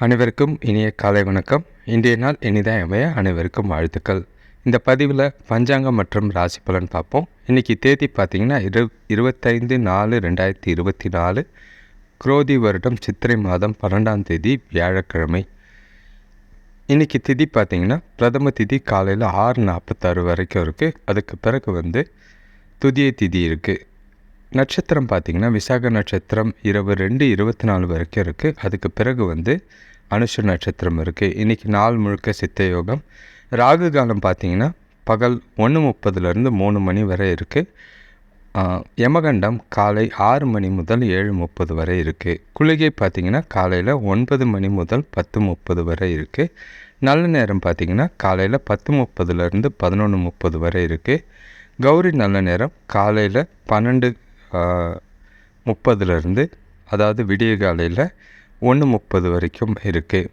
அனைவருக்கும் இனிய காலை வணக்கம். இன்றைய நாள் இனிதாக அமைய அனைவருக்கும் வாழ்த்துக்கள். இந்த பதிவில் பஞ்சாங்கம் மற்றும் ராசி பலன் பார்ப்போம். இன்றைக்கி தேதி பார்த்திங்கன்னா இரு இருபத்தைந்து நாலு ரெண்டாயிரத்தி இருபத்தி நாலு. குரோதி வருடம் சித்திரை மாதம் பன்னெண்டாம் தேதி வியாழக்கிழமை. இன்றைக்கி திதி பார்த்திங்கன்னா பிரதம திதி காலையில் ஆறு நாற்பத்தாறு வரைக்கும் இருக்குது அதுக்கு பிறகு வந்து துதிய திதி இருக்குது நட்சத்திரம் பார்த்திங்கன்னா விசாக நட்சத்திரம் இரவு ரெண்டு இருபத்தி நாலு வரைக்கும் இருக்குது அதுக்கு பிறகு வந்து அனுஷ நட்சத்திரம் இருக்குது இன்றைக்கி நாள் முழுக்க சித்த யோகம். ராகு காலம் பார்த்திங்கன்னா பகல் ஒன்று முப்பதுலேருந்து மூணு மணி வரை இருக்குது யமகண்டம் காலை ஆறு மணி முதல் ஏழு முப்பது வரை இருக்குது குளிகை பார்த்திங்கன்னா காலையில் ஒன்பது மணி முதல் பத்து முப்பது வரை இருக்குது நல்ல நேரம் பார்த்திங்கன்னா காலையில் பத்து முப்பதுலேருந்து பதினொன்று முப்பது வரை இருக்குது கௌரி நல்ல நேரம் காலையில் பன்னெண்டு முப்பதுலேருந்து அதாவது விடிய காலையில் ஒன்று முப்பது வரைக்கும் இருக்குது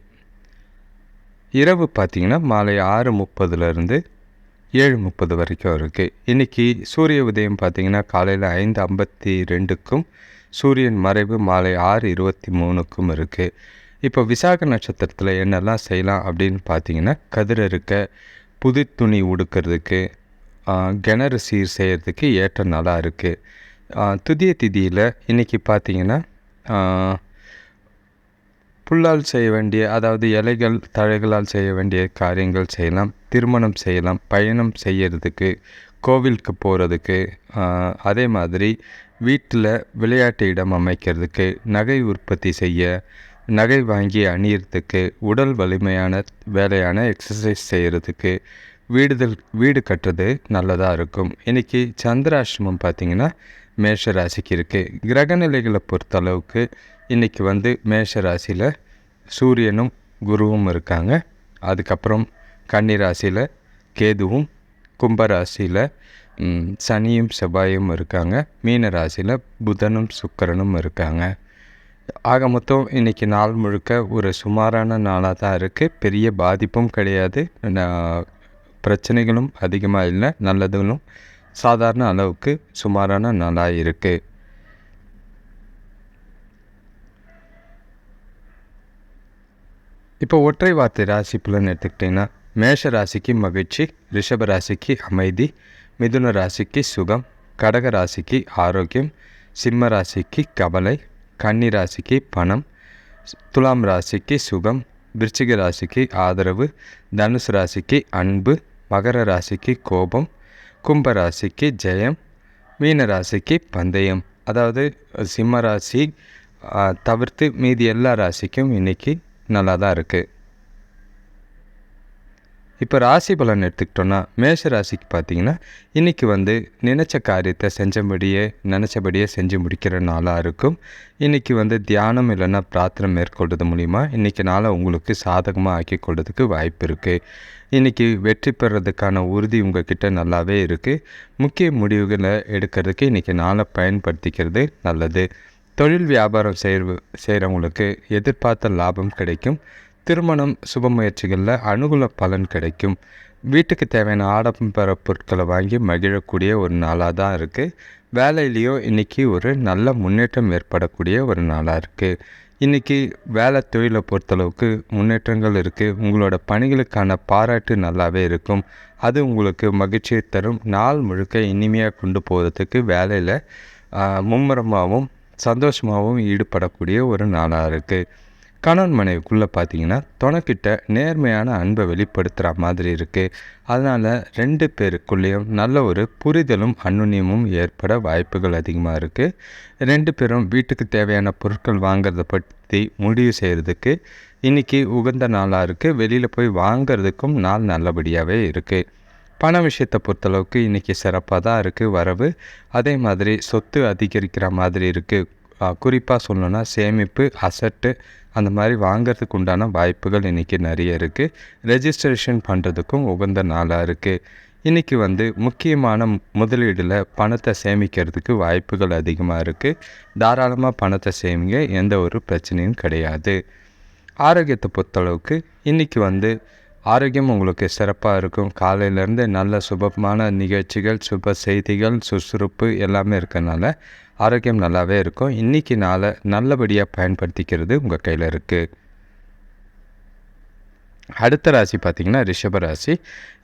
இரவு பார்த்திங்கன்னா மாலை ஆறு முப்பதுலேருந்து ஏழு முப்பது வரைக்கும் இருக்குது இன்றைக்கி சூரிய உதயம் பார்த்திங்கன்னா காலையில் ஐந்து ஐம்பத்தி ரெண்டுக்கும் சூரியன் மறைவு மாலை ஆறு இருபத்தி மூணுக்கும் இருக்குது இப்போ விசாக நட்சத்திரத்தில் என்னெல்லாம் செய்யலாம் அப்படின்னு பார்த்தீங்கன்னா கதிர் இருக்க புது துணி உடுக்கிறதுக்கு கிணறு சீர் செய்கிறதுக்கு ஏற்ற நாளாக இருக்குது துதிய திதியில் இன்றைக்கி பார்த்தீங்கன்னா புல்லால் செய்ய வேண்டிய அதாவது இலைகள் தழைகளால் செய்ய வேண்டிய காரியங்கள் செய்யலாம் திருமணம் செய்யலாம் பயணம் செய்கிறதுக்கு கோவிலுக்கு போகிறதுக்கு அதே மாதிரி வீட்டில் விளையாட்டு இடம் அமைக்கிறதுக்கு நகை உற்பத்தி செய்ய நகை வாங்கி அணியறதுக்கு உடல் வலிமையான வேலையான எக்ஸசைஸ் செய்கிறதுக்கு வீடுதல் வீடு கட்டுறது நல்லதாக இருக்கும். இன்றைக்கி சந்திராசிரமம் பார்த்திங்கன்னா மேஷ ராசிக்கு இருக்குது கிரகநிலைகளை பொறுத்தளவுக்கு இன்றைக்கி வந்து மேஷ ராசியில் சூரியனும் குருவும் இருக்காங்க. அதுக்கப்புறம் கன்னி ராசியில் கேதுவும் கும்பராசியில் சனியும் செவ்வாயும் இருக்காங்க. மீன ராசியில் புதனும் சுக்கரனும் இருக்காங்க. ஆக மொத்தம் இன்றைக்கி நாள் முழுக்க ஒரு சுமாரான நாளாக தான் இருக்குது பெரிய பாதிப்பும் கிடையாது. பிரச்சனைகளும் அதிகமாக இல்லை. நல்லதுகளும் சாதாரண அளவுக்கு சுமாரான நாளாக இருக்குது இப்போ ஒற்றை வார்த்தை ராசி பலன் எடுத்துக்கிட்டிங்கன்னா மேஷ ராசிக்கு மகிழ்ச்சி ரிஷப ராசிக்கு அமைதி மிதுன ராசிக்கு சுகம் கடக ராசிக்கு ஆரோக்கியம் சிம்ம ராசிக்கு கவலை கன்னி ராசிக்கு பணம் துலாம் ராசிக்கு சுகம் விருச்சிக ராசிக்கு ஆதரவு தனுசு ராசிக்கு அன்பு மகர ராசிக்கு கோபம் கும்பராசிக்கு ஜெயம் மீனராசிக்கு பந்தயம். அதாவது சிம்ம ராசி தவிர்த்து மீதி எல்லா ராசிக்கும் இன்றைக்கி நல்லா தான் இருக்குது இப்போ ராசி பலன் எடுத்துக்கிட்டோன்னா மேஷ ராசிக்கு பார்த்திங்கன்னா இன்றைக்கி வந்து நினச்ச காரியத்தை செஞ்சபடியே நினச்சபடியே செஞ்சு முடிக்கிற நாளாக இருக்கும். இன்றைக்கி வந்து தியானம் இல்லைன்னா பிரார்த்தனை மேற்கொள்வது மூலிமா இன்றைக்கி நாளை உங்களுக்கு சாதகமாக ஆக்கி கொள்றதுக்கு வாய்ப்பு இருக்குது இன்றைக்கி வெற்றி பெறதுக்கான உறுதி உங்கள்கிட்ட நல்லாவே இருக்குது முக்கிய முடிவுகளை எடுக்கிறதுக்கு இன்றைக்கி நாளை பயன்படுத்திக்கிறது நல்லது. தொழில் வியாபாரம் செய்கிற செய்கிறவங்களுக்கு எதிர்பார்த்த லாபம் கிடைக்கும். திருமணம் சுப முயற்சிகளில் அனுகூல பலன் கிடைக்கும். வீட்டுக்கு தேவையான ஆடம்பர பொருட்களை வாங்கி மகிழக்கூடிய ஒரு நாளாக தான் இருக்குது வேலையிலேயோ இன்றைக்கி ஒரு நல்ல முன்னேற்றம் ஏற்படக்கூடிய ஒரு நாளாக இருக்குது இன்றைக்கி வேலை தொழிலை பொறுத்தளவுக்கு முன்னேற்றங்கள் இருக்குது உங்களோட பணிகளுக்கான பாராட்டு நல்லாவே இருக்கும். அது உங்களுக்கு மகிழ்ச்சியை தரும். நாள் முழுக்க இனிமையாக கொண்டு போகிறதுக்கு வேலையில் மும்முரமாகவும் சந்தோஷமாகவும் ஈடுபடக்கூடிய ஒரு நாளாக இருக்குது கணவன் மனைவிக்குள்ளே பார்த்தீங்கன்னா துணைக்கிட்ட நேர்மையான அன்பை வெளிப்படுத்துகிற மாதிரி இருக்குது அதனால் ரெண்டு பேருக்குள்ளேயும் நல்ல ஒரு புரிதலும் அன்னுன்யமும் ஏற்பட வாய்ப்புகள் அதிகமாக இருக்குது ரெண்டு பேரும் வீட்டுக்கு தேவையான பொருட்கள் வாங்கிறத பற்றி முடிவு செய்கிறதுக்கு இன்றைக்கி உகந்த நாளாக இருக்குது வெளியில் போய் வாங்கிறதுக்கும் நாள் நல்லபடியாகவே இருக்குது பண விஷயத்தை பொறுத்தளவுக்கு இன்றைக்கி சிறப்பாக தான் இருக்குது வரவு. அதே மாதிரி சொத்து அதிகரிக்கிற மாதிரி இருக்குது குறிப்பாக சொல்லணுன்னா சேமிப்பு அசட்டு அந்த மாதிரி வாங்கிறதுக்கு உண்டான வாய்ப்புகள் இன்றைக்கி நிறைய இருக்குது ரெஜிஸ்ட்ரேஷன் பண்ணுறதுக்கும் உகந்த நாளாக இருக்குது இன்றைக்கி வந்து முக்கியமான முதலீடில் பணத்தை சேமிக்கிறதுக்கு வாய்ப்புகள் அதிகமாக இருக்குது தாராளமாக பணத்தை சேமிங்க எந்த ஒரு பிரச்சனையும் கிடையாது. ஆரோக்கியத்தை பொறுத்தளவுக்கு இன்றைக்கி வந்து ஆரோக்கியம் உங்களுக்கு சிறப்பாக இருக்கும். காலையிலேருந்து நல்ல சுபமான நிகழ்ச்சிகள் சுப செய்திகள் சுறுசுறுப்பு எல்லாமே இருக்கனால ஆரோக்கியம் நல்லாவே இருக்கும். இன்றைக்கி நாளை நல்லபடியாக பயன்படுத்திக்கிறது உங்கள் கையில் இருக்குது அடுத்த ராசி பார்த்திங்கன்னா ரிஷபராசி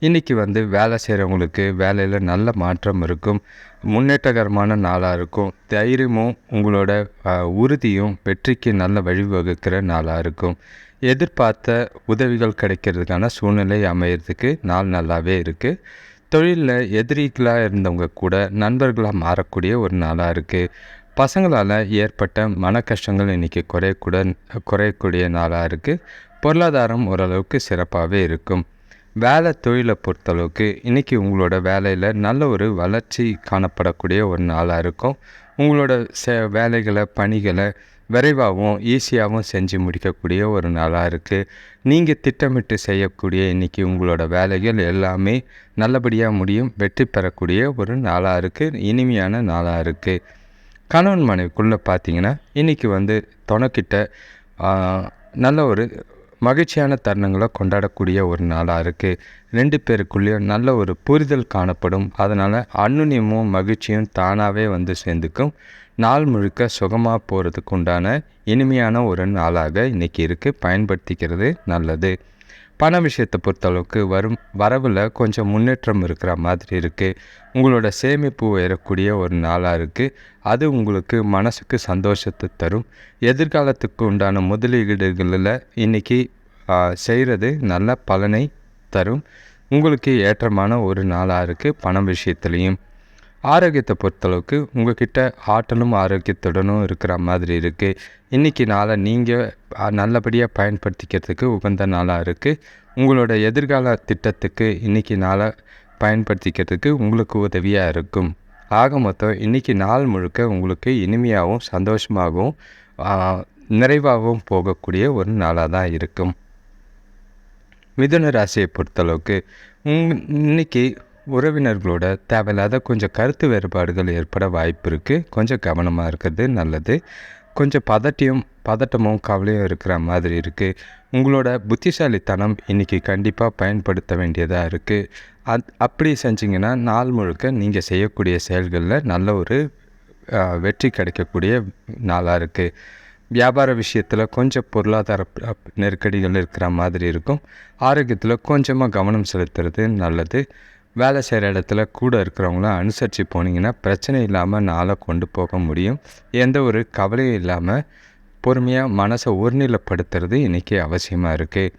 இன்றைக்கி வந்து வேலை செய்கிறவங்களுக்கு வேலையில் நல்ல மாற்றம் இருக்கும். முன்னேற்றகரமான நாளாக இருக்கும். தைரியமும் உங்களோட உறுதியும் வெற்றிக்கு நல்ல வழிவகுக்கிற நாளாக இருக்கும். எதிர்பார்த்த உதவிகள் கிடைக்கிறதுக்கான சூழ்நிலை அமையிறதுக்கு நாள் நல்லாவே இருக்குது தொழிலில் எதிரிகளாக இருந்தவங்க கூட நண்பர்களாக மாறக்கூடிய ஒரு நாளாக இருக்குது பசங்களால் ஏற்பட்ட மன கஷ்டங்கள் இன்றைக்கி குறையக்கூட குறையக்கூடிய நாளாக இருக்குது பொருளாதாரம் ஓரளவுக்கு சிறப்பாகவே இருக்கும். வேலை தொழிலை பொறுத்தளவுக்கு இன்றைக்கி உங்களோட வேலையில் நல்ல ஒரு வளர்ச்சி காணப்படக்கூடிய ஒரு நாளாக இருக்கும். உங்களோட சே வேலைகளை பணிகளை விரைவாகவும் ஈஸியாகவும் செஞ்சு முடிக்கக்கூடிய ஒரு நாளாக இருக்குது நீங்கள் திட்டமிட்டு செய்யக்கூடிய இன்றைக்கி உங்களோட வேலைகள் எல்லாமே நல்லபடியாக முடியும் வெற்றி பெறக்கூடிய ஒரு நாளாக இருக்குது இனிமையான நாளாக இருக்குது கணவன் மனைவிக்குள்ளே பார்த்தீங்கன்னா இன்றைக்கி வந்து துணைக்கிட்ட நல்ல ஒரு மகிழ்ச்சியான தருணங்களை கொண்டாடக்கூடிய ஒரு நாளாக இருக்குது ரெண்டு பேருக்குள்ளேயும் நல்ல ஒரு புரிதல் காணப்படும். அதனால் அன்னுன்யமும் மகிழ்ச்சியும் தானாகவே வந்து சேர்ந்துக்கும். நாள் முழுக்க சுகமாக போகிறதுக்கு உண்டான இனிமையான ஒரு நாளாக இன்றைக்கி இருக்குது பயன்படுத்திக்கிறது நல்லது. பண விஷயத்தை பொறுத்தளவுக்கு வரும் வரவில் கொஞ்சம் முன்னேற்றம் இருக்கிற மாதிரி இருக்குது உங்களோட சேமிப்பு உயரக்கூடிய ஒரு நாளாக இருக்குது அது உங்களுக்கு மனசுக்கு சந்தோஷத்தை தரும். எதிர்காலத்துக்கு உண்டான முதலீடுகளில் இன்றைக்கி செய்கிறது நல்ல பலனை தரும். உங்களுக்கு ஏற்றமான ஒரு நாளாக இருக்குது பணம் விஷயத்துலேயும். ஆரோக்கியத்தை பொறுத்தளவுக்கு உங்ககிட்ட ஆற்றலும் ஆரோக்கியத்துடனும் இருக்கிற மாதிரி இருக்குது இன்றைக்கி நாளை நீங்கள் நல்லபடியாக பயன்படுத்திக்கிறதுக்கு உகந்த நாளாக இருக்குது உங்களோட எதிர்கால திட்டத்துக்கு இன்றைக்கி நாளை பயன்படுத்திக்கிறதுக்கு உங்களுக்கு உதவியாக இருக்கும். ஆக மொத்தம் இன்றைக்கி நாள் முழுக்க உங்களுக்கு இனிமையாகவும் சந்தோஷமாகவும் நிறைவாகவும் போகக்கூடிய ஒரு நாளாக தான் இருக்கும். மிதுன ராசியை பொறுத்தளவுக்கு உங் இன்னைக்கு உறவினர்களோட தேவையில்லாத கொஞ்சம் கருத்து வேறுபாடுகள் ஏற்பட வாய்ப்பு இருக்குது கொஞ்சம் கவனமாக இருக்கிறது நல்லது. கொஞ்சம் பதட்டியும் பதட்டமும் கவலையும் இருக்கிற மாதிரி இருக்குது உங்களோட புத்திசாலித்தனம் இன்றைக்கி கண்டிப்பாக பயன்படுத்த வேண்டியதாக இருக்குது அத் அப்படி செஞ்சிங்கன்னா நாள் முழுக்க நீங்கள் செய்யக்கூடிய செயல்களில் நல்ல ஒரு வெற்றி கிடைக்கக்கூடிய நாளாக இருக்குது வியாபார விஷயத்தில் கொஞ்சம் பொருளாதார நெருக்கடிகள் இருக்கிற மாதிரி இருக்கும். ஆரோக்கியத்தில் கொஞ்சமாக கவனம் செலுத்துறது நல்லது. வேலை செய்கிற இடத்துல கூட இருக்கிறவங்கள அனுசரித்து போனீங்கன்னா பிரச்சனை இல்லாமல் நாளை கொண்டு போக முடியும். எந்த ஒரு கவலையும் இல்லாமல் பொறுமையாக மனசை ஒருநிலைப்படுத்துறது இன்றைக்கி அவசியமாக இருக்குது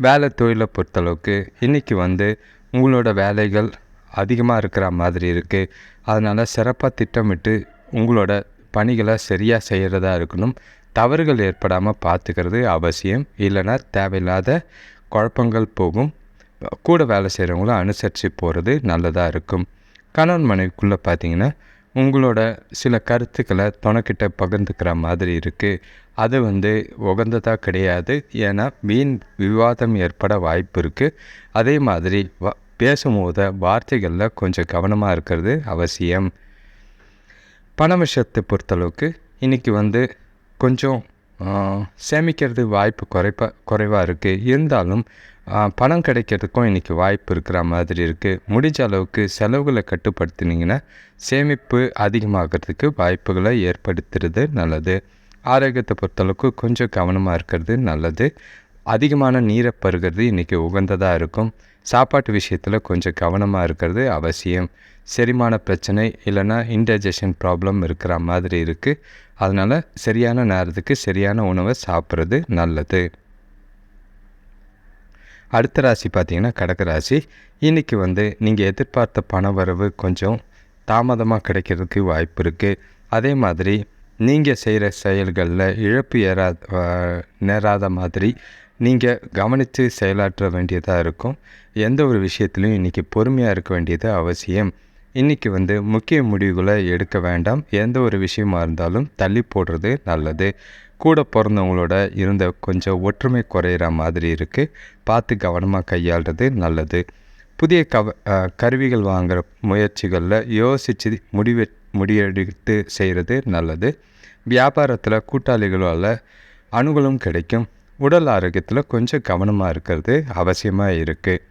வேலை தொழிலை பொறுத்தளவுக்கு இன்றைக்கி வந்து உங்களோட வேலைகள் அதிகமாக இருக்கிற மாதிரி இருக்குது அதனால் சிறப்பாக திட்டமிட்டு உங்களோட பணிகளை சரியாக செய்கிறதா இருக்கணும். தவறுகள் ஏற்படாமல் பார்த்துக்கிறது அவசியம். இல்லைன்னா தேவையில்லாத குழப்பங்கள் போகும். கூட வேலை செய்கிறவங்கள அனுசரித்து போகிறது நல்லதாக இருக்கும். கணவன் மனைவிக்குள்ளே பார்த்தீங்கன்னா உங்களோட சில கருத்துக்களை துணைக்கிட்ட பகிர்ந்துக்கிற மாதிரி இருக்குது அது வந்து உகந்ததாக கிடையாது. ஏன்னா வீண் விவாதம் ஏற்பட வாய்ப்பு இருக்குது அதே மாதிரி வ பேசும்போது வார்த்தைகளில் கொஞ்சம் கவனமாக இருக்கிறது அவசியம். பண விஷயத்தை பொறுத்தளவுக்கு இன்றைக்கி வந்து கொஞ்சம் சேமிக்கிறது வாய்ப்பு குறைப்பா குறைவாக இருக்குது இருந்தாலும் பணம் கிடைக்கிறதுக்கும் இன்றைக்கி வாய்ப்பு இருக்கிற மாதிரி இருக்குது முடிஞ்ச அளவுக்கு செலவுகளை கட்டுப்படுத்தினீங்கன்னா சேமிப்பு அதிகமாகிறதுக்கு வாய்ப்புகளை ஏற்படுத்துறது நல்லது. ஆரோக்கியத்தை பொறுத்தளவுக்கு கொஞ்சம் கவனமாக இருக்கிறது நல்லது. அதிகமான நீரை பருகிறது இன்றைக்கி உகந்ததாக இருக்கும். சாப்பாட்டு விஷயத்தில் கொஞ்சம் கவனமாக இருக்கிறது அவசியம். செரிமான பிரச்சனை இல்லைன்னா இன்டைஜஷன் ப்ராப்ளம் இருக்கிற மாதிரி இருக்குது அதனால் சரியான நேரத்துக்கு சரியான உணவை சாப்பிட்றது நல்லது. அடுத்த ராசி பார்த்தீங்கன்னா கடக ராசி. இன்றைக்கி வந்து நீங்கள் எதிர்பார்த்த பண வரவு கொஞ்சம் தாமதமாக கிடைக்கிறதுக்கு வாய்ப்பு இருக்குது அதே மாதிரி நீங்கள் செய்கிற செயல்களில் இழப்பு ஏறா நேராத மாதிரி நீங்கள் கவனித்து செயலாற்ற வேண்டியதாக இருக்கும். எந்த ஒரு விஷயத்துலையும் இன்றைக்கி பொறுமையாக இருக்க வேண்டியது அவசியம். இன்றைக்கி வந்து முக்கிய முடிவுகளை எடுக்க வேண்டாம். எந்த ஒரு விஷயமா இருந்தாலும் தள்ளி போடுறது நல்லது. கூட பிறந்தவங்களோட இருந்த கொஞ்சம் ஒற்றுமை குறையிற மாதிரி இருக்குது பார்த்து கவனமாக கையாளுறது நல்லது. புதிய கவ கருவிகள் வாங்குகிற முயற்சிகளில் யோசித்து முடிவு முடிவெடுத்து செய்கிறது நல்லது. வியாபாரத்தில் கூட்டாளிகளால் அணுகலும் கிடைக்கும். உடல் ஆரோக்கியத்தில் கொஞ்சம் கவனமாக இருக்கிறது அவசியமாக இருக்குது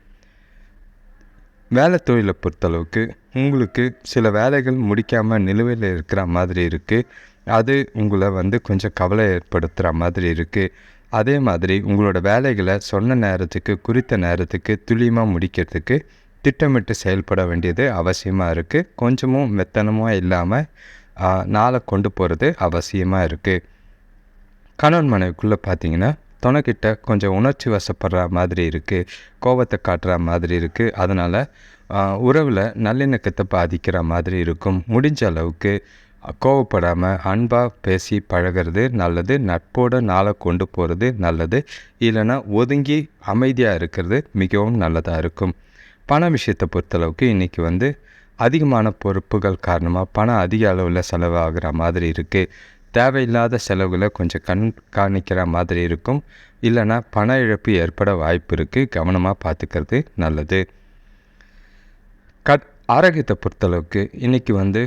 வேலை தொழிலை பொறுத்தளவுக்கு உங்களுக்கு சில வேலைகள் முடிக்காமல் நிலுவையில் இருக்கிற மாதிரி இருக்குது அது உங்களை வந்து கொஞ்சம் கவலை ஏற்படுத்துகிற மாதிரி இருக்குது அதே மாதிரி உங்களோட வேலைகளை சொன்ன நேரத்துக்கு குறித்த நேரத்துக்கு துல்லியமாக முடிக்கிறதுக்கு திட்டமிட்டு செயல்பட வேண்டியது அவசியமாக இருக்குது கொஞ்சமும் மெத்தனமாக இல்லாமல் நாளை கொண்டு போகிறது அவசியமாக இருக்குது கணவன் மனைவிக்குள்ளே பார்த்தீங்கன்னா துணைக்கிட்ட கொஞ்சம் உணர்ச்சி வசப்படுற மாதிரி இருக்குது கோபத்தை காட்டுற மாதிரி இருக்குது அதனால் உறவில் நல்லிணக்கத்தை பாதிக்கிற மாதிரி இருக்கும். முடிஞ்ச அளவுக்கு கோவப்படாமல் அன்பாக பேசி பழகிறது நல்லது. நட்போட நாளை கொண்டு போகிறது நல்லது. இல்லைன்னா ஒதுங்கி அமைதியாக இருக்கிறது மிகவும் நல்லதாக இருக்கும். பண விஷயத்தை பொறுத்தளவுக்கு இன்றைக்கி வந்து அதிகமான பொறுப்புகள் காரணமாக பணம் அதிக அளவில் செலவாகிற மாதிரி இருக்குது தேவையில்லாத செலவுகளை கொஞ்சம் கண் காணிக்கிற மாதிரி இருக்கும். இல்லைன்னா பண இழப்பு ஏற்பட வாய்ப்பு இருக்குது கவனமாக பார்த்துக்கிறது நல்லது. கட் ஆரோக்கியத்தை பொறுத்தளவுக்கு இன்றைக்கி வந்து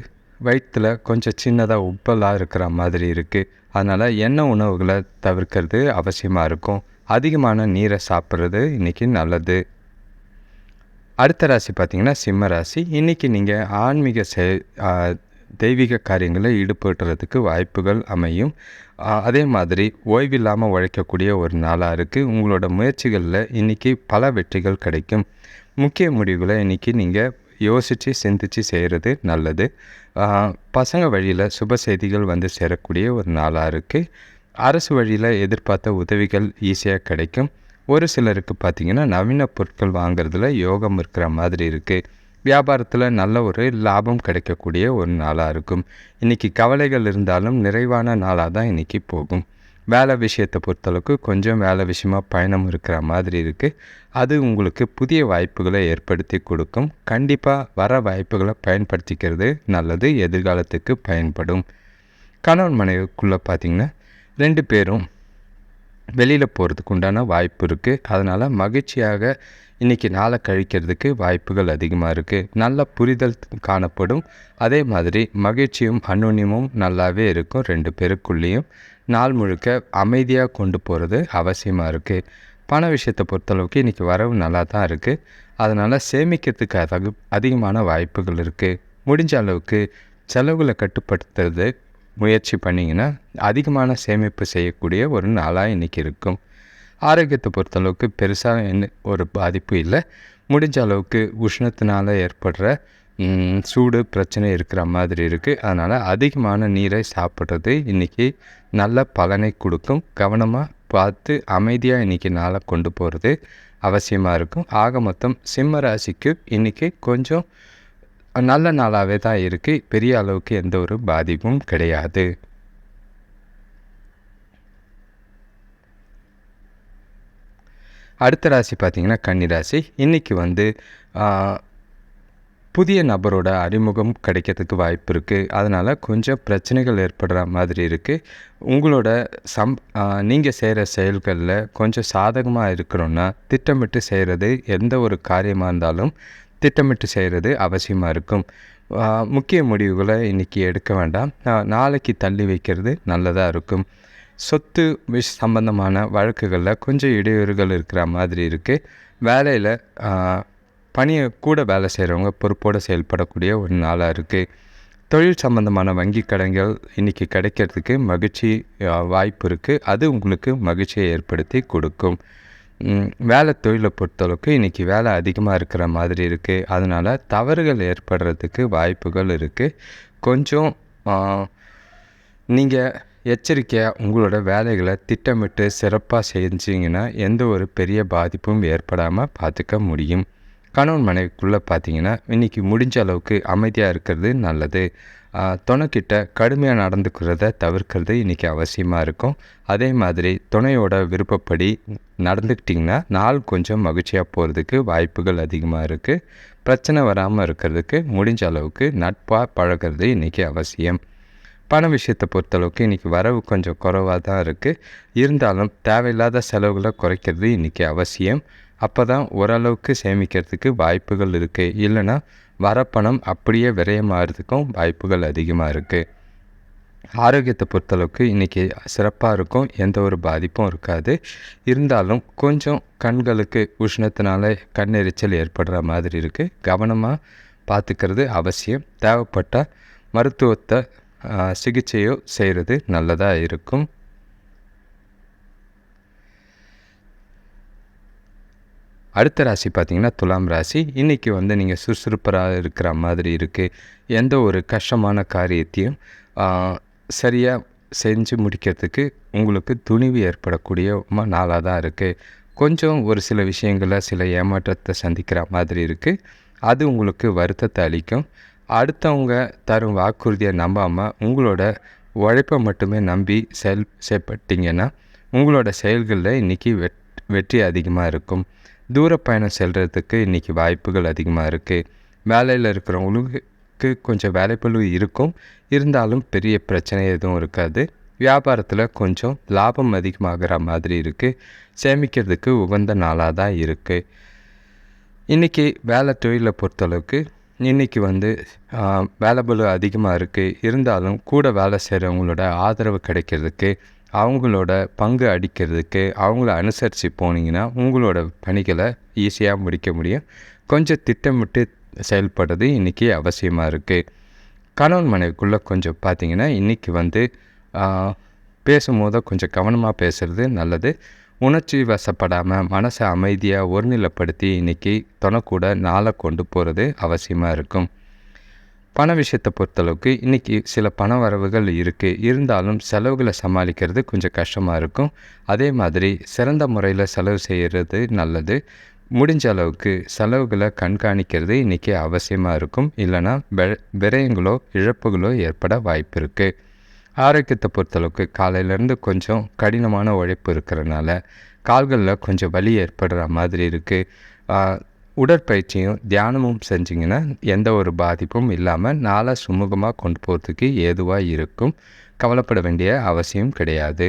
வயிற்றில் கொஞ்சம் சின்னதாக உப்பலாக இருக்கிற மாதிரி இருக்குது அதனால் எண்ணெய் உணவுகளை தவிர்க்கிறது அவசியமாக இருக்கும். அதிகமான நீரை சாப்பிட்றது இன்றைக்கி நல்லது. அடுத்த ராசி பார்த்திங்கன்னா சிம்ம ராசி. இன்றைக்கி நீங்கள் ஆன்மீக செ தெய்வீக காரியங்களில் ஈடுபடுறதுக்கு வாய்ப்புகள் அமையும். அதே மாதிரி ஓய்வில்லாமல் உழைக்கக்கூடிய ஒரு நாளாக இருக்குது உங்களோட முயற்சிகளில் இன்றைக்கி பல வெற்றிகள் கிடைக்கும். முக்கிய முடிவுகளை இன்றைக்கி நீங்கள் யோசித்து சிந்தித்து செய்கிறது நல்லது. பசங்க வழியில் சுப செய்திகள் வந்து சேரக்கூடிய ஒரு நாளாக இருக்குது அரசு வழியில் எதிர்பார்த்த உதவிகள் ஈஸியாக கிடைக்கும். ஒரு சிலருக்கு பார்த்திங்கன்னா நவீன பொருட்கள் வாங்குறதுல யோகம் இருக்கிற மாதிரி இருக்குது வியாபாரத்தில் நல்ல ஒரு லாபம் கிடைக்கக்கூடிய ஒரு நாளாக இருக்கும். இன்றைக்கி கவலைகள் இருந்தாலும் நிறைவான நாளாக தான் இன்றைக்கி போகும். வேலை விஷயத்தை பொறுத்தளவுக்கு கொஞ்சம் வேலை விஷயமாக பயணம் இருக்கிற மாதிரி இருக்குது அது உங்களுக்கு புதிய வாய்ப்புகளை ஏற்படுத்தி கொடுக்கும். கண்டிப்பாக வர வாய்ப்புகளை பயன்படுத்திக்கிறது நல்லது எதிர்காலத்துக்கு பயன்படும். கணவன் மனைவிக்குள்ளே பார்த்திங்கன்னா ரெண்டு பேரும் வெளியில் போகிறதுக்கு உண்டான வாய்ப்பு இருக்குது அதனால் மகிழ்ச்சியாக இன்றைக்கி நாளை கழிக்கிறதுக்கு வாய்ப்புகள் அதிகமாக இருக்குது நல்ல புரிதல் காணப்படும். அதே மாதிரி மகிழ்ச்சியும் அன்னுன்யமும் நல்லாவே இருக்கும் ரெண்டு பேருக்குள்ளேயும். நாள் முழுக்க அமைதியாக கொண்டு போகிறது அவசியமாக இருக்குது பண விஷயத்தை பொறுத்தளவுக்கு இன்றைக்கி வரவு நல்லா தான் இருக்குது அதனால் சேமிக்கிறதுக்கு அதகு அதிகமான வாய்ப்புகள் இருக்குது முடிஞ்ச அளவுக்கு செலவுகளை கட்டுப்படுத்துறது முயற்சி பண்ணிங்கன்னா அதிகமான சேமிப்பு செய்யக்கூடிய ஒரு நாளாக இன்றைக்கி இருக்கும். ஆரோக்கியத்தை பொறுத்தளவுக்கு பெருசாக என்ன ஒரு பாதிப்பு இல்லை. முடிஞ்ச அளவுக்கு உஷ்ணத்தினால் ஏற்படுற சூடு பிரச்சனை இருக்கிற மாதிரி இருக்குது அதனால் அதிகமான நீரை சாப்பிட்றது இன்றைக்கி நல்ல பலனை கொடுக்கும். கவனமாக பார்த்து அமைதியாக இன்றைக்கி நாளை கொண்டு போகிறது அவசியமாக இருக்கும். ஆக மொத்தம் சிம்ம ராசிக்கு இன்றைக்கி கொஞ்சம் நல்ல நாளாகவே தான் இருக்குது பெரிய அளவுக்கு எந்த ஒரு பாதிப்பும் கிடையாது. அடுத்த ராசி பார்த்திங்கன்னா கன்னிராசி. இன்றைக்கி வந்து புதிய நபரோட அறிமுகம் கிடைக்கிறதுக்கு வாய்ப்பு இருக்குது அதனால் கொஞ்சம் பிரச்சனைகள் ஏற்படுற மாதிரி இருக்குது உங்களோட சம் நீங்கள் செய்கிற செயல்களில் கொஞ்சம் சாதகமாக இருக்கிறோன்னா திட்டமிட்டு செய்கிறது எந்த ஒரு காரியமாக இருந்தாலும் திட்டமிட்டு செய்கிறது அவசியமாக இருக்கும். முக்கிய முடிவுகளை இன்றைக்கி எடுக்க வேண்டாம். நாளைக்கு தள்ளி வைக்கிறது நல்லதாக இருக்கும். சொத்து விஷ் சம்பந்தமான வழக்குகளில் கொஞ்சம் இடையூறுகள் இருக்கிற மாதிரி இருக்குது வேலையில் பணியை கூட வேலை செய்கிறவங்க பொறுப்போடு செயல்படக்கூடிய ஒரு நாளாக இருக்குது தொழில் சம்பந்தமான வங்கி கடன்கள் இன்றைக்கி கிடைக்கிறதுக்கு மகிழ்ச்சி வாய்ப்பு இருக்குது அது உங்களுக்கு மகிழ்ச்சியை ஏற்படுத்தி கொடுக்கும். வேலை தொழிலை பொறுத்தளவுக்கு இன்றைக்கி வேலை அதிகமாக இருக்கிற மாதிரி இருக்குது அதனால் தவறுகள் ஏற்படுறதுக்கு வாய்ப்புகள் இருக்குது கொஞ்சம் நீங்கள் எச்சரிக்கையாக உங்களோட வேலைகளை திட்டமிட்டு சிறப்பாக செஞ்சிங்கன்னா எந்த ஒரு பெரிய பாதிப்பும் ஏற்படாமல் பார்த்துக்க முடியும். கணவன் மனைவிக்குள்ளே பார்த்தீங்கன்னா இன்றைக்கி முடிஞ்ச அளவுக்கு அமைதியாக இருக்கிறது நல்லது. துணைக்கிட்ட கடுமையாக நடந்துக்கிறத தவிர்க்கிறது இன்றைக்கி அவசியமாக இருக்கும். அதே மாதிரி துணையோட விருப்பப்படி நடந்துக்கிட்டிங்கன்னா நாள் கொஞ்சம் மகிழ்ச்சியாக போகிறதுக்கு வாய்ப்புகள் அதிகமாக இருக்குது பிரச்சனை வராமல் இருக்கிறதுக்கு முடிஞ்ச அளவுக்கு நட்பாக பழகிறது இன்றைக்கி அவசியம். பண விஷயத்தை பொறுத்தளவுக்கு இன்றைக்கி வரவு கொஞ்சம் குறைவாக தான் இருக்குது இருந்தாலும் தேவையில்லாத செலவுகளை குறைக்கிறது இன்றைக்கி அவசியம். அப்போ தான் ஓரளவுக்கு சேமிக்கிறதுக்கு வாய்ப்புகள் இருக்குது இல்லைன்னா வரப்பணம் அப்படியே விரயமாகிறதுக்கும் வாய்ப்புகள் அதிகமாக இருக்குது ஆரோக்கியத்தை பொறுத்தளவுக்கு இன்றைக்கி சிறப்பாக இருக்கும். எந்த ஒரு பாதிப்பும் இருக்காது. இருந்தாலும் கொஞ்சம் கண்களுக்கு உஷ்ணத்தினால கண்ணெரிச்சல் ஏற்படுற மாதிரி இருக்குது கவனமாக பார்த்துக்கிறது அவசியம். தேவைப்பட்ட மருத்துவத்தை சிகிச்சையோ செய்கிறது நல்லதாக இருக்கும். அடுத்த ராசி பார்த்திங்கன்னா துலாம் ராசி. இன்றைக்கி வந்து நீங்கள் சுறுசுறுப்பராக இருக்கிற மாதிரி இருக்குது எந்த ஒரு கஷ்டமான காரியத்தையும் சரியாக செஞ்சு முடிக்கிறதுக்கு உங்களுக்கு துணிவு ஏற்படக்கூடிய ம- நாளாக தான் இருக்குது கொஞ்சம் ஒரு சில விஷயங்களில் சில ஏமாற்றத்தை சந்திக்கிற மாதிரி இருக்குது அது உங்களுக்கு வருத்தத்தை அளிக்கும். அடுத்தவங்க தரும் வாக்குறுதியை நம்பாமல் உங்களோட உழைப்பை மட்டுமே நம்பி செயல் செயல்பட்டிங்கன்னா உங்களோட செயல்களில் இன்றைக்கி வெட் வெற்றி அதிகமாக இருக்கும். தூர பயணம் செல்கிறதுக்கு இன்றைக்கி வாய்ப்புகள் அதிகமாக இருக்குது வேலையில் இருக்கிறவங்களுக்கு கொஞ்சம் வேலைப்பளு இருக்கும். இருந்தாலும் பெரிய பிரச்சனை எதுவும் இருக்காது. வியாபாரத்தில் கொஞ்சம் லாபம் அதிகமாகிற மாதிரி இருக்குது சேமிக்கிறதுக்கு உகந்த நாளாக தான் இருக்குது இன்றைக்கி வேலை தொழிலை பொறுத்தளவுக்கு இன்றைக்கி வந்து ஆ, அதிகமாக இருக்குது இருந்தாலும் கூட வேலை செய்கிறவங்களோட ஆதரவு கிடைக்கிறதுக்கு அவங்களோட பங்கு அடிக்கிறதுக்கு அவங்கள அனுசரித்து போனீங்கன்னா உங்களோட பணிகளை ஈஸியாக முடிக்க முடியும். கொஞ்சம் திட்டமிட்டு செயல்படுறது இன்றைக்கி அவசியமாக இருக்குது கணவன் மனைவிக்குள்ளே கொஞ்சம் பார்த்தீங்கன்னா இன்றைக்கி வந்து பேசும்போது கொஞ்சம் கவனமாக பேசுகிறது நல்லது. உணர்ச்சி வசப்படாமல் மனசை அமைதியாக ஒருநிலைப்படுத்தி இன்றைக்கி தொணக்கூட நாளை கொண்டு போகிறது அவசியமாக இருக்கும். பண விஷயத்தை பொறுத்தளவுக்கு இன்றைக்கி சில பண வரவுகள் இருக்குது இருந்தாலும் செலவுகளை சமாளிக்கிறது கொஞ்சம் கஷ்டமாக இருக்கும். அதே மாதிரி சிறந்த முறையில் செலவு செய்கிறது நல்லது. முடிஞ்ச அளவுக்கு செலவுகளை கண்காணிக்கிறது இன்றைக்கி அவசியமாக இருக்கும். இல்லைன்னா விரயங்களோ இழப்புகளோ ஏற்பட வாய்ப்பு இருக்குது ஆரோக்கியத்தை பொறுத்தளவுக்கு காலையிலேருந்து கொஞ்சம் கடினமான உழைப்பு இருக்கிறனால கால்களில் கொஞ்சம் வலி ஏற்படுற மாதிரி இருக்குது உடற்பயிற்சியும் தியானமும் செஞ்சிங்கன்னா எந்த ஒரு பாதிப்பும் இல்லாமல் நாளை சுமூகமாக கொண்டு போகிறதுக்கு ஏதுவாக இருக்கும். கவலைப்பட வேண்டிய அவசியம் கிடையாது.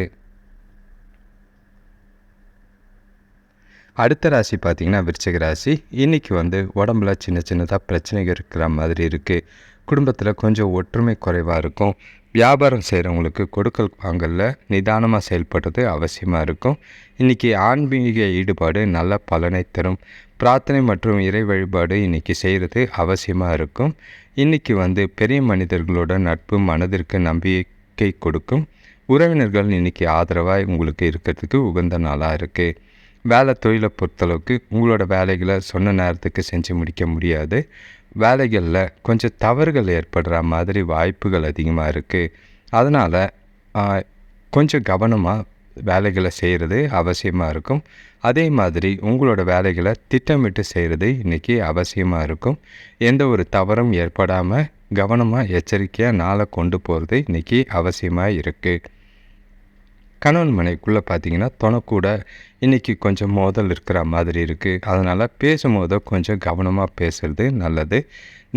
அடுத்த ராசி பார்த்திங்கன்னா விருச்சிக ராசி. இன்றைக்கி வந்து உடம்புல சின்ன சின்னதாக பிரச்சனைகள் இருக்கிற மாதிரி இருக்குது குடும்பத்தில் கொஞ்சம் ஒற்றுமை குறைவாக இருக்கும். வியாபாரம் செய்கிறவங்களுக்கு கொடுக்கல் வாங்கலில் நிதானமாக செயல்படுறது அவசியமாக இருக்கும். இன்றைக்கி ஆன்மீக ஈடுபாடு நல்ல பலனை தரும். பிரார்த்தனை மற்றும் இறை வழிபாடு இன்றைக்கி செய்கிறது அவசியமாக இருக்கும். இன்றைக்கி வந்து பெரிய மனிதர்களோட நட்பு மனதிற்கு நம்பிக்கை கொடுக்கும். உறவினர்கள் இன்றைக்கி ஆதரவாக உங்களுக்கு இருக்கிறதுக்கு உகந்த நாளாக இருக்குது வேலை தொழிலை பொறுத்தளவுக்கு உங்களோட வேலைகளை சொன்ன நேரத்துக்கு செஞ்சு முடிக்க முடியாது. வேலைகளில் கொஞ்சம் தவறுகள் ஏற்படுற மாதிரி வாய்ப்புகள் அதிகமாக இருக்குது அதனால் கொஞ்சம் கவனமாக வேலைகளை செய்கிறது அவசியமாக இருக்கும். அதே மாதிரி உங்களோட வேலைகளை திட்டமிட்டு செய்கிறது இன்றைக்கி அவசியமாக இருக்கும். எந்த ஒரு தவறும் ஏற்படாமல் கவனமாக எச்சரிக்கையாக நாளை கொண்டு போகிறது இன்றைக்கி அவசியமாக இருக்குது கணவன் மனைக்குள்ளே பார்த்தீங்கன்னா தொணக்கூட இன்றைக்கி கொஞ்சம் மோதல் இருக்கிற மாதிரி இருக்குது அதனால் பேசும்போது கொஞ்சம் கவனமாக பேசுகிறது நல்லது.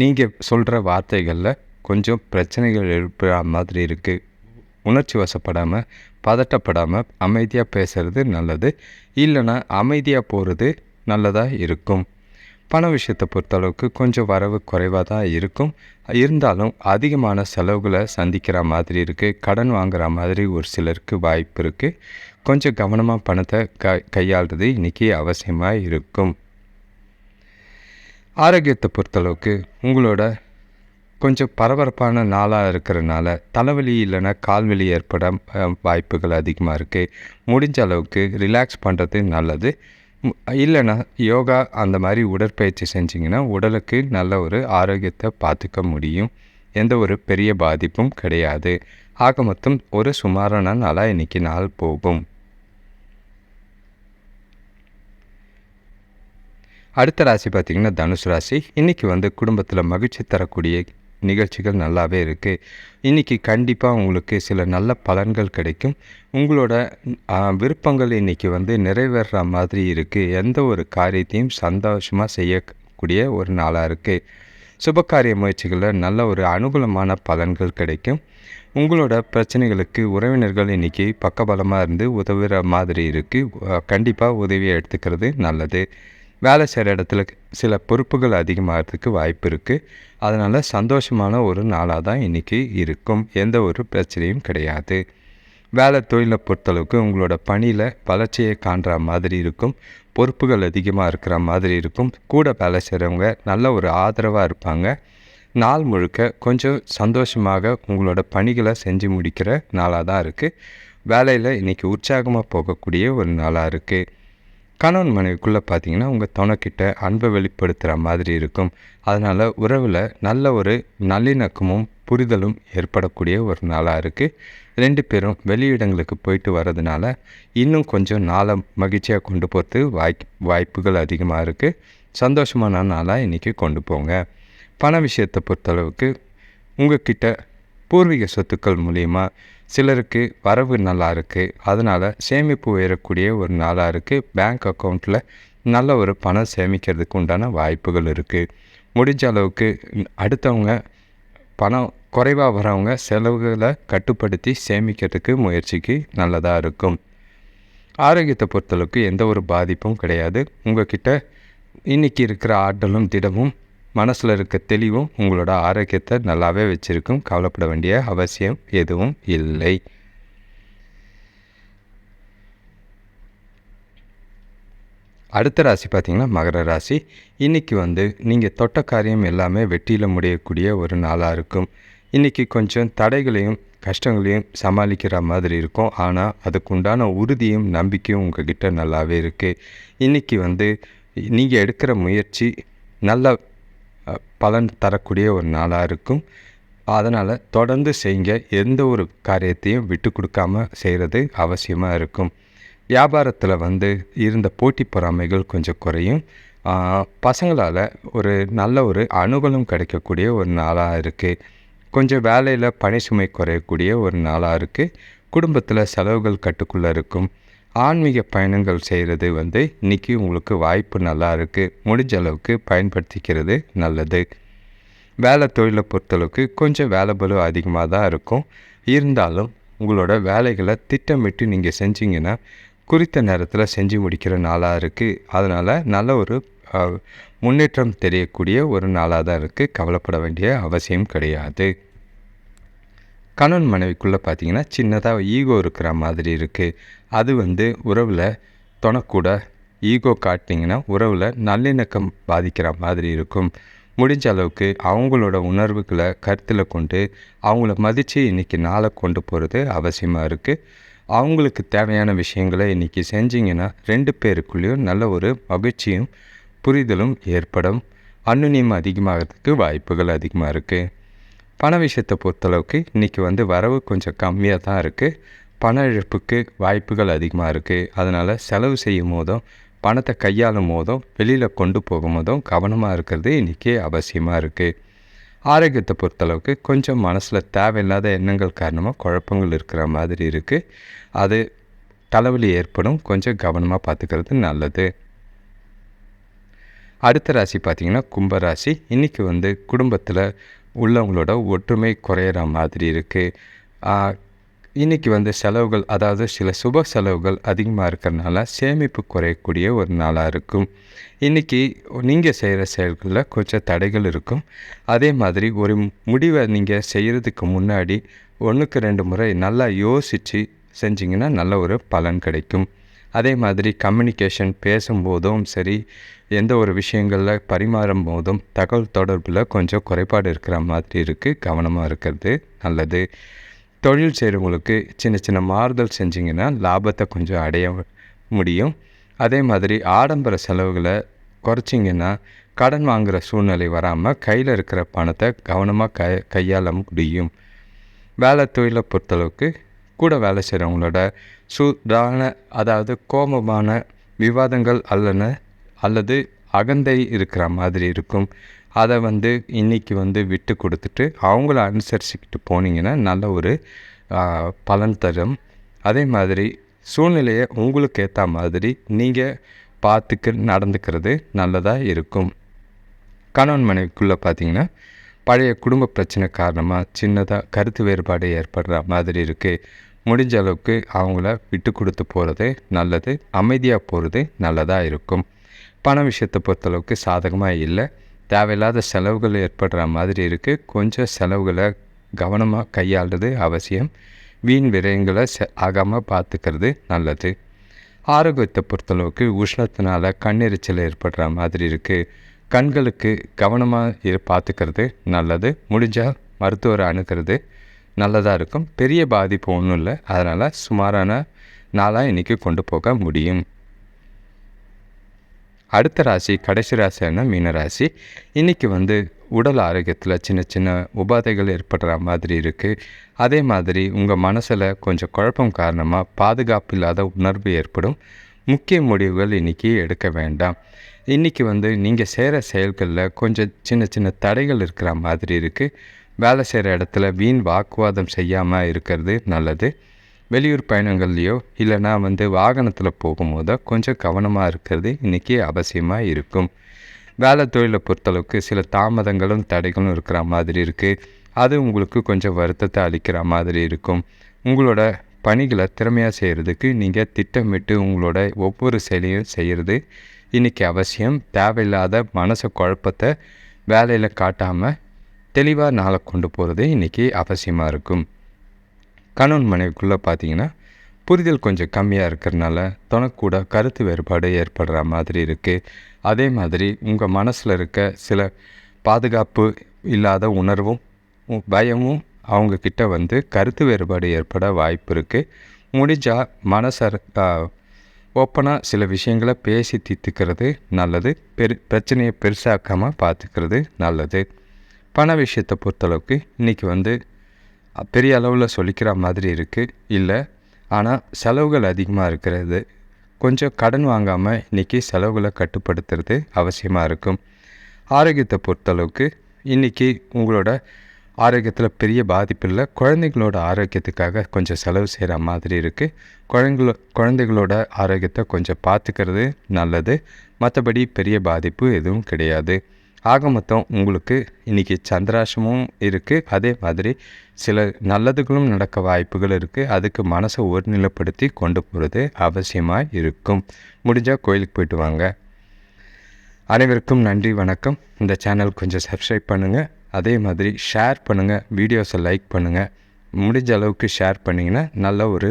நீங்கள் சொல்கிற வார்த்தைகளில் கொஞ்சம் பிரச்சனைகள் எழுப்புற மாதிரி இருக்குது உணர்ச்சி வசப்படாமல் பதட்டப்படாமல் அமைதியாக பேசுகிறது நல்லது. இல்லைன்னா அமைதியாக போகிறது நல்லதாக இருக்கும். பண விஷயத்தை பொறுத்தளவுக்கு கொஞ்சம் வரவு குறைவாக தான் இருக்கும். இருந்தாலும் அதிகமான செலவுகளை சந்திக்கிற மாதிரி இருக்குது கடன் வாங்குகிற மாதிரி ஒரு சிலருக்கு வாய்ப்பு இருக்குது கொஞ்சம் கவனமாக பணத்தை க கையாளுறது இன்றைக்கி அவசியமாக இருக்கும். ஆரோக்கியத்தை பொறுத்தளவுக்கு உங்களோட கொஞ்சம் பரபரப்பான நாளாக இருக்கிறனால தலைவலி இல்லைன்னா கால்வலி ஏற்பட வாய்ப்புகள் அதிகமாக இருக்குது முடிஞ்ச அளவுக்கு ரிலாக்ஸ் பண்ணுறது நல்லது. இல்லைன்னா யோகா அந்த மாதிரி உடற்பயிற்சி செஞ்சிங்கன்னா உடலுக்கு நல்ல ஒரு ஆரோக்கியத்தை பார்த்துக்க முடியும். எந்த ஒரு பெரிய பாதிப்பும் கிடையாது. ஆக மொத்தம் ஒரு சுமாரான நாளாக இன்றைக்கி நாள் போகும். அடுத்த ராசி பார்த்திங்கன்னா தனுசு ராசி. இன்றைக்கி வந்து குடும்பத்தில் மகிழ்ச்சி தரக்கூடிய நிகழ்ச்சிகள் நல்லாவே இருக்குது இன்றைக்கி கண்டிப்பாக உங்களுக்கு சில நல்ல பலன்கள் கிடைக்கும். உங்களோட விருப்பங்கள் இன்றைக்கி வந்து நிறைவேறுற மாதிரி இருக்குது எந்த ஒரு காரியத்தையும் சந்தோஷமாக செய்யக்கூடிய ஒரு நாளாக இருக்குது சுபகாரிய முயற்சிகளில் நல்ல ஒரு அனுகூலமான பலன்கள் கிடைக்கும். உங்களோட பிரச்சனைகளுக்கு உறவினர்கள் இன்றைக்கி பக்கபலமாக இருந்து உதவுகிற மாதிரி இருக்குது கண்டிப்பாக உதவியை எடுத்துக்கிறது நல்லது. வேலை செய்கிற இடத்துல சில பொறுப்புகள் அதிகமாகிறதுக்கு வாய்ப்பு இருக்குது அதனால் சந்தோஷமான ஒரு நாளாக தான் இன்றைக்கி இருக்கும். எந்த ஒரு பிரச்சனையும் கிடையாது. வேலை தொழிலை பொறுத்தளவுக்கு உங்களோட பணியில் வளர்ச்சியை காண்ற மாதிரி இருக்கும். பொறுப்புகள் அதிகமாக இருக்கிற மாதிரி இருக்கும். கூட வேலை செய்கிறவங்க நல்ல ஒரு ஆதரவாக இருப்பாங்க. நாள் முழுக்க கொஞ்சம் சந்தோஷமாக உங்களோட பணிகளை செஞ்சு முடிக்கிற நாளாக தான் இருக்குது வேலையில் இன்றைக்கி உற்சாகமாக போகக்கூடிய ஒரு நாளாக இருக்குது கணவன் மனைவிக்குள்ளே பார்த்தீங்கன்னா உங்கள் துணைக்கிட்ட அன்பை வெளிப்படுத்துகிற மாதிரி இருக்கும். அதனால் உறவில் நல்ல ஒரு நல்லிணக்கமும் புரிதலும் ஏற்படக்கூடிய ஒரு நாளாக இருக்குது ரெண்டு பேரும் வெளியிடங்களுக்கு போயிட்டு வர்றதுனால இன்னும் கொஞ்சம் நாளை மகிழ்ச்சியாக கொண்டு போகிறது வாய் வாய்ப்புகள் அதிகமாக இருக்குது சந்தோஷமான நாளாக இன்றைக்கி கொண்டு போங்க. பண விஷயத்தை பொறுத்தளவுக்கு உங்கள் கிட்ட பூர்வீக சொத்துக்கள் மூலிமா சிலருக்கு வரவு நல்லா இருக்குது அதனால் சேமிப்பு உயரக்கூடிய ஒரு நாளாக இருக்குது பேங்க் அக்கௌண்ட்டில் நல்ல ஒரு பணம் சேமிக்கிறதுக்கு உண்டான வாய்ப்புகள் இருக்குது முடிஞ்ச அளவுக்கு அடுத்தவங்க பணம் குறைவாக வரவங்க செலவுகளை கட்டுப்படுத்தி சேமிக்கிறதுக்கு முயற்சிக்கு நல்லதாக இருக்கும். ஆரோக்கியத்தை பொறுத்தளவுக்கு எந்த ஒரு பாதிப்பும் கிடையாது. உங்ககிட்ட இன்றைக்கி இருக்கிற ஆற்றலும் திடமும் மனசில் இருக்க தெளிவும் உங்களோட ஆரோக்கியத்தை நல்லாவே வச்சுருக்கும். கவலைப்பட வேண்டிய அவசியம் எதுவும் இல்லை. அடுத்த ராசி பார்த்திங்கன்னா மகர ராசி. இன்றைக்கி வந்து நீங்கள் தொட்ட காரியம் எல்லாமே வெற்றியில் முடியக்கூடிய ஒரு நாளாக இருக்கும். இன்றைக்கி கொஞ்சம் தடைகளையும் கஷ்டங்களையும் சமாளிக்கிற மாதிரி இருக்கும். ஆனால் அதுக்குண்டான உறுதியும் நம்பிக்கையும் உங்ககிட்ட நல்லாவே இருக்குது இன்றைக்கி வந்து நீங்கள் எடுக்கிற முயற்சி நல்ல பலன் தரக்கூடிய ஒரு நாளாக இருக்கும். அதனால் தொடர்ந்து செய்யுங்க எந்த ஒரு காரியத்தையும் விட்டு கொடுக்காமல் செய்கிறது அவசியமாக இருக்கும். வியாபாரத்தில் வந்து இருந்த போட்டி பொறாமைகள் கொஞ்சம் குறையும். பசங்களால் ஒரு நல்ல ஒரு அனுகூலம் கிடைக்கக்கூடிய ஒரு நாளாக இருக்குது கொஞ்சம் வேலையில் பணி சுமை குறையக்கூடிய ஒரு நாளாக இருக்குது குடும்பத்தில் செலவுகள் கட்டுக்குள்ளே இருக்கும். ஆன்மீக பயணங்கள் செய்கிறது வந்து இன்றைக்கி உங்களுக்கு வாய்ப்பு நல்லா இருக்குது முடிஞ்ச அளவுக்கு பயன்படுத்திக்கிறது நல்லது. வேலை தொழிலை பொறுத்தளவுக்கு கொஞ்சம் வேலை பலு அதிகமாக தான் இருக்கும். இருந்தாலும் உங்களோட வேலைகளை திட்டமிட்டு நீங்கள் செஞ்சீங்கன்னா குறித்த நேரத்தில் செஞ்சு முடிக்கிற நாளாக இருக்குது அதனால் நல்ல ஒரு முன்னேற்றம் தெரியக்கூடிய ஒரு நாளாக தான் இருக்குது கவலைப்பட வேண்டிய அவசியம் கிடையாது. கணவன் மனைவிக்குள்ளே பார்த்தீங்கன்னா சின்னதாக ஈகோ இருக்கிற மாதிரி இருக்குது அது வந்து உறவில் தொணக்கூட ஈகோ காட்டிங்கன்னா உறவில் நல்லிணக்கம் பாதிக்கிற மாதிரி இருக்கும். முடிஞ்ச அளவுக்கு அவங்களோட உணர்வுகளை கருத்தில் கொண்டு அவங்கள மதித்து இன்றைக்கி நாளை கொண்டு போகிறது அவசியமாக இருக்குது அவங்களுக்கு தேவையான விஷயங்களை இன்றைக்கி செஞ்சிங்கன்னா ரெண்டு பேருக்குள்ளேயும் நல்ல ஒரு மகிழ்ச்சியும் புரிதலும் ஏற்படும். அன்னுனியம் அதிகமாகிறதுக்கு வாய்ப்புகள் அதிகமாக இருக்குது பண விஷயத்தை பொறுத்தளவுக்கு இன்றைக்கி வந்து வரவு கொஞ்சம் கம்மியாக தான் இருக்குது பண இழப்புக்கு வாய்ப்புகள் அதிகமாக இருக்குது அதனால் செலவு செய்யும் போதும் பணத்தை கையாளும் போதும் வெளியில் கொண்டு போகும் போதும் கவனமாக இருக்கிறது இன்றைக்கி அவசியமாக இருக்குது ஆரோக்கியத்தை பொறுத்தளவுக்கு கொஞ்சம் மனசில் தேவையில்லாத எண்ணங்கள் காரணமாக குழப்பங்கள் இருக்கிற மாதிரி இருக்குது அது தலைவலி ஏற்படும். கொஞ்சம் கவனமாக பார்த்துக்கிறது நல்லது. அடுத்த ராசி பார்த்திங்கன்னா கும்பராசி. இன்றைக்கி வந்து குடும்பத்தில் உள்ளவங்களோட ஒற்றுமை குறையிற மாதிரி இருக்குது இன்றைக்கி வந்து செலவுகள் அதாவது சில சுப செலவுகள் அதிகமாக இருக்கிறனால சேமிப்பு குறையக்கூடிய ஒரு நாளாக இருக்கும். இன்றைக்கி நீங்கள் செய்கிற செயல்களில் கொஞ்சம் தடைகள் இருக்கும். அதே மாதிரி ஒரு முடிவை நீங்கள் செய்கிறதுக்கு முன்னாடி ஒன்றுக்கு ரெண்டு முறை நல்லா யோசித்து செஞ்சிங்கன்னா நல்ல ஒரு பலன் கிடைக்கும். அதே மாதிரி கம்யூனிகேஷன் பேசும்போதும் சரி எந்த ஒரு விஷயங்களில் பரிமாறும் போதும் தகவல் தொடர்பில் கொஞ்சம் குறைபாடு இருக்கிற மாதிரி இருக்குது கவனமாக இருக்கிறது நல்லது. தொழில் செய்கிறவங்களுக்கு சின்ன சின்ன மாறுதல் செஞ்சிங்கன்னா லாபத்தை கொஞ்சம் அடைய முடியும். அதே மாதிரி ஆடம்பர செலவுகளை குறைச்சிங்கன்னா கடன் வாங்குகிற சூழ்நிலை வராமல் கையில் இருக்கிற பணத்தை கவனமாக க கையாள முடியும். வேலை தொழிலை பொறுத்தளவுக்கு கூட வேலை செய்கிறவங்களோட சூடான அதாவது கோபமான விவாதங்கள் அல்லன அல்லது அகந்தை இருக்கிற மாதிரி இருக்கும். அதை வந்து இன்றைக்கி வந்து விட்டு கொடுத்துட்டு அவங்கள அனுசரிச்சுக்கிட்டு போனீங்கன்னா நல்ல ஒரு பலன் தரும். அதே மாதிரி சூழ்நிலையை உங்களுக்கு ஏற்ற மாதிரி நீங்கள் பார்த்துக்க நடந்துக்கிறது நல்லதாக இருக்கும். கணவன் மனைவிக்குள்ளே பார்த்தீங்கன்னா பழைய குடும்ப பிரச்சனை காரணமாக சின்னதாக கருத்து வேறுபாடு ஏற்படுற மாதிரி இருக்குது முடிஞ்ச அளவுக்கு அவங்கள விட்டு கொடுத்து போகிறது நல்லது அமைதியாக போகிறது நல்லதாக இருக்கும். பண விஷயத்தை பொறுத்தளவுக்கு சாதகமாக இல்லை. தேவையில்லாத செலவுகள் ஏற்படுற மாதிரி இருக்குது கொஞ்சம் செலவுகளை கவனமாக கையாளுறது அவசியம். வீண் விரயங்களை செ ஆகாமல் பார்த்துக்கிறது நல்லது. ஆரோக்கியத்தை பொறுத்தளவுக்கு உஷ்ணத்தினால கண்ணெரிச்சல் ஏற்படுற மாதிரி இருக்குது கண்களுக்கு கவனமாக இரு பார்த்துக்கிறது நல்லது. முடிஞ்சால் மருத்துவரை அணுகிறது நல்லதாக இருக்கும். பெரிய பாதிப்பு ஒன்றும் இல்லை. அதனால் சுமாரான நாளாக இன்றைக்கி கொண்டு போக முடியும். அடுத்த ராசி கடைசி ராசியான மீனராசி இன்றைக்கி வந்து உடல் ஆரோக்கியத்தில் சின்ன சின்ன உபாதைகள் ஏற்படுற மாதிரி இருக்குது அதே மாதிரி உங்கள் மனசில் கொஞ்சம் குழப்பம் காரணமாக பாதுகாப்பு இல்லாத உணர்வு ஏற்படும். முக்கிய முடிவுகள் இன்றைக்கி எடுக்க வேண்டாம். இன்றைக்கி வந்து நீங்கள் செய்கிற செயல்களில் கொஞ்சம் சின்ன சின்ன தடைகள் இருக்கிற மாதிரி இருக்குது வேலை செய்கிற இடத்துல வீண் வாக்குவாதம் செய்யாமல் இருக்கிறது நல்லது. வெளியூர் பயணங்கள்லையோ இல்லைனா வந்து வாகனத்தில் போகும்போதோ கொஞ்சம் கவனமாக இருக்கிறது இன்றைக்கி அவசியமாக இருக்கும். வேலை தொழிலை பொறுத்தளவுக்கு சில தாமதங்களும் தடைகளும் இருக்கிற மாதிரி இருக்குது அது உங்களுக்கு கொஞ்சம் வருத்தத்தை அளிக்கிற மாதிரி இருக்கும். உங்களோட பணிகளை திறமையாக செய்கிறதுக்கு நீங்கள் திட்டமிட்டு உங்களோட ஒவ்வொரு செயலையும் செய்கிறது இன்றைக்கி அவசியம். தேவையில்லாத மனசு குழப்பத்தை வேலையில் காட்டாமல் தெளிவாக நாளை கொண்டு போகிறது இன்றைக்கி அவசியமாக இருக்கும். கணவன் மனைவிக்குள்ளே பார்த்தீங்கன்னா புரிதல் கொஞ்சம் கம்மியாக இருக்கிறனால தனக்கூட கருத்து வேறுபாடு ஏற்படுற மாதிரி இருக்குது அதே மாதிரி உங்கள் மனசில் இருக்க சில பாதுகாப்பு இல்லாத உணர்வும் பயமும் அவங்கக்கிட்ட வந்து கருத்து வேறுபாடு ஏற்பட வாய்ப்பு இருக்குது முடிஞ்சால் மனசர் ஓப்பனாக சில விஷயங்களை பேசி தீர்த்துக்கிறது நல்லது. பெரு பிரச்சனையை பெருசாக்காமல் பார்த்துக்கிறது நல்லது. பண விஷயத்தை பொறுத்தளவுக்கு இன்றைக்கி வந்து பெரிய அளவில் சொல்லிக்கிற மாதிரி இருக்குது இல்லை ஆனால் செலவுகள் அதிகமாக இருக்கிறது. கொஞ்சம் கடன் வாங்காமல் இன்றைக்கி செலவுகளை கட்டுப்படுத்துறது அவசியமாக இருக்கும். ஆரோக்கியத்தை பொறுத்தளவுக்கு இன்றைக்கி உங்களோட ஆரோக்கியத்தில் பெரிய பாதிப்பு இல்லை. குழந்தைங்களோட ஆரோக்கியத்துக்காக கொஞ்சம் செலவு செய்கிற மாதிரி இருக்குது குழந்தைங்களோ குழந்தைகளோட ஆரோக்கியத்தை கொஞ்சம் பார்த்துக்கிறது நல்லது. மற்றபடி பெரிய பாதிப்பு எதுவும் கிடையாது. ஆக மொத்தம் உங்களுக்கு இன்றைக்கி சந்திராசமும் இருக்குது அதே மாதிரி சில நல்லதுகளும் நடக்க வாய்ப்புகள் இருக்குது அதுக்கு மனசை ஒருநிலைப்படுத்தி கொண்டு போகிறது அவசியமாக இருக்கும். முடிஞ்சால் கோயிலுக்கு போயிட்டு வாங்க. அனைவருக்கும் நன்றி வணக்கம். இந்த சேனல் கொஞ்சம் சப்ஸ்கிரைப் பண்ணுங்கள் அதே மாதிரி ஷேர் பண்ணுங்கள் வீடியோஸை லைக் பண்ணுங்கள் முடிஞ்ச அளவுக்கு ஷேர் பண்ணிங்கன்னா நல்ல ஒரு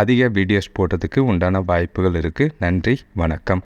அதிக வீடியோஸ் போட்டதுக்கு உண்டான வாய்ப்புகள் இருக்குது நன்றி வணக்கம்.